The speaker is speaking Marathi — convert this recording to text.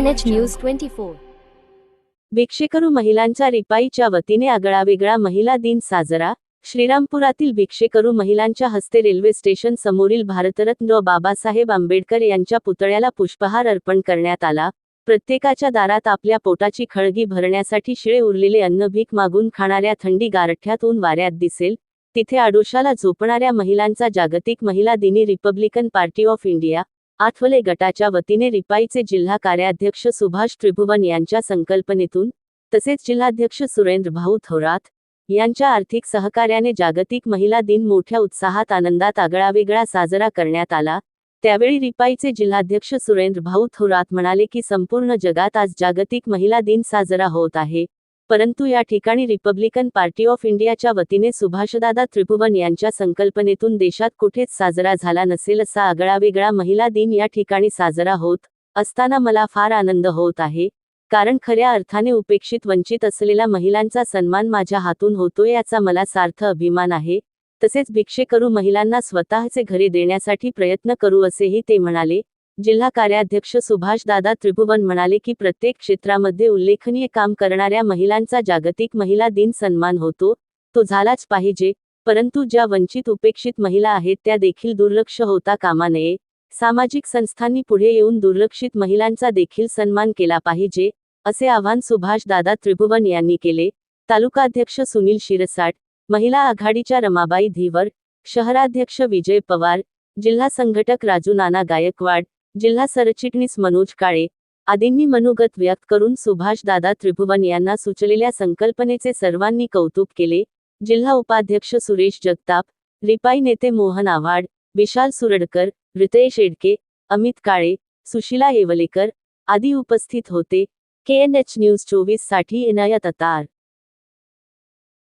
KNH News 24. भिक्षेकरू महिलांच्या रिपाईच्या वतीने आगळावेगळा महिला दिन साजरा. श्रीरामपुरातील भिक्षेकरू महिलांच्या हस्ते रेल्वे स्टेशन समोरील भारतरत्न बाबासाहेब आंबेडकर यांच्या पुतळ्याला पुष्पहार अर्पण करण्यात आला. प्रत्येकाच्या दारात आपल्या पोटाची खळगी भरण्यासाठी शिळे उरलेले अन्न भीक मागून खाणाऱ्या थंडी गारठ्यातून वाऱ्यात दिसेल. तिथे आडोशाला झोपणाऱ्या महिलांचा जागतिक महिला दिनी Republican Party of India. Athawale गटाच्या वतीने रिपाईचे जिल्हा कार्याध्यक्ष सुभाष त्रिभुवन यांच्या संकल्पनेतून तसेच जिल्हाध्यक्ष सुरेंद्र भाऊ थोरात यांच्या आर्थिक सहकार्याने जागतिक महिला दिन मोठ्या उत्साहात आनंदात आगळावेगळा साजरा करण्यात आला. त्यावेळी रिपाईचे जिल्हाध्यक्ष सुरेंद्र भाऊ थोरात म्हणाले की संपूर्ण जगात आज जागतिक महिला दिन साजरा होत आहे. परंतु या ठिकाणी रिपब्लिकन पार्टी ऑफ इंडियाच्या वतीने सुभाषदादा त्रिभुवन यांच्या संकल्पनेतून देशात कुठेच साजरा झाला नसेल असा आगळावेगळा महिला दिन या ठिकाणी साजरा होत असताना मला फार आनंद होत आहे. कारण खऱ्या अर्थाने उपेक्षित वंचित असलेल्या महिलांचा सन्मान माझ्या हातून होतोय याचा मला सार्थ अभिमान आहे. तसेच भिक्षेकरू महिलांना स्वतःचे घरे देण्यासाठी प्रयत्न करू असेही ते म्हणाले. जिल्हा कार्याध्यक्ष सुभाष दादा त्रिभुवन म्हणाले की प्रत्येक क्षेत्रामध्ये उल्लेखनीय काम करणाऱ्या महिलांचा जागतिक महिला दिन सन्मान होतो. तो झालाच पाहिजे. परंतु ज्या वंचित उपेक्षित महिला आहेत त्या देखील दुर्लक्ष होता कामा नये. सामाजिक संस्थांनी पुढे येऊन दुर्लक्षित महिलांचा देखील सन्मान केला पाहिजे असे आवाहन सुभाष दादा त्रिभुवन यांनी केले. तालुकाध्यक्ष सुनील शिरसाट महिला आघाडीच्या रमाबाई धीवर शहराध्यक्ष विजय पवार जिल्हा संघटक राजू नाना गायकवाड जिल्हा सरचिटणीस मनोज काळे आदींनी मनोगत व्यक्त करून सुभाष दादा त्रिभुवन यांना सुचलेल्या संकल्पनेचे सर्वांनी कौतुक केले. जिल्हा उपाध्यक्ष सुरेश जगताप रिपाई नेते मोहन आव्हाड विशाल सुरडकर रितेश एडके अमित काळे सुशिला येवलेकर आदी उपस्थित होते. के एन एच न्यूज चोवीससाठी इनायत अतार